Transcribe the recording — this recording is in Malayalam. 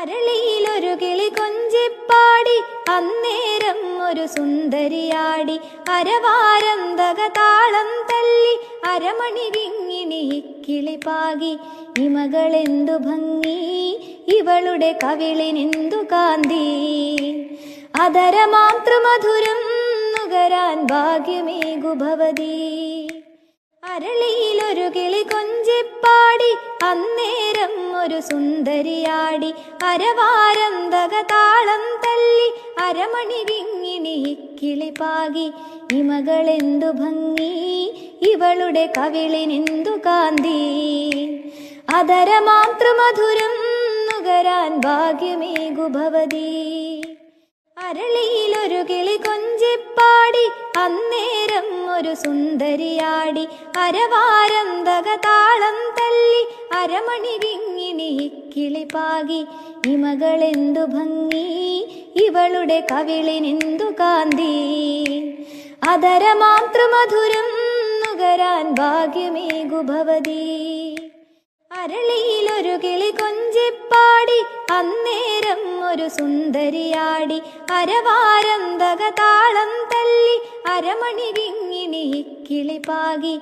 അരളിയിലൊരു കിളി കൊഞ്ചിപ്പാടി അന്നേരം ഒരു സുന്ദരിയാടി. അരവാരന്തക താളം തല്ലി അരമണി വിങ്ങിണി കിളി പാകി. ഇമകളെന്തു ഭംഗി ഇവളുടെ കവിളിനെന്തു കാന്തി. അതരമാതൃമധുരം നുകരാൻ ഭാഗ്യമേകു ഭവതി. അരളിയിലൊരു കിളി കൊഞ്ചിപ്പാടി അന്നേരം ഒരു സുന്ദരിയാടി അരവാരന്തക താളം തല്ലി അരമണി വിങ്ങിണി കിളി പാകി. ഇമകളെന്തു ഭംഗി ഇവളുടെ കവിളിനെന്തു കാന്തി. അതരമാതൃമധുരം നുകരാൻ ഭാഗ്യമേകു ഭവതി. അരളിയിലൊരു കിളി കൊഞ്ചിപ്പാടി അന്നേരം ഒരു സുന്ദരിയാടി. അരവാരന്തക താളം തല്ലി അരമണി വിങ്ങിണി കിളിപ്പാകി പാകി. ഇമകളെന്തു ഭംഗി? ഇവളുടെ കവിളിനെന്തു കാന്തി? അതരമാതൃമധുരം നുകരാൻ ഭാഗ്യമേകു ഭവതി അരളിയിലൊരു കിളി കൊഞ്ചിപ്പാടി. അന്നേരം ഒരു സുന്ദരിയാടി. അരവാരന്തക താളം തല്ലി. അരമണി വിങ്ങിണി കിളി പാകി.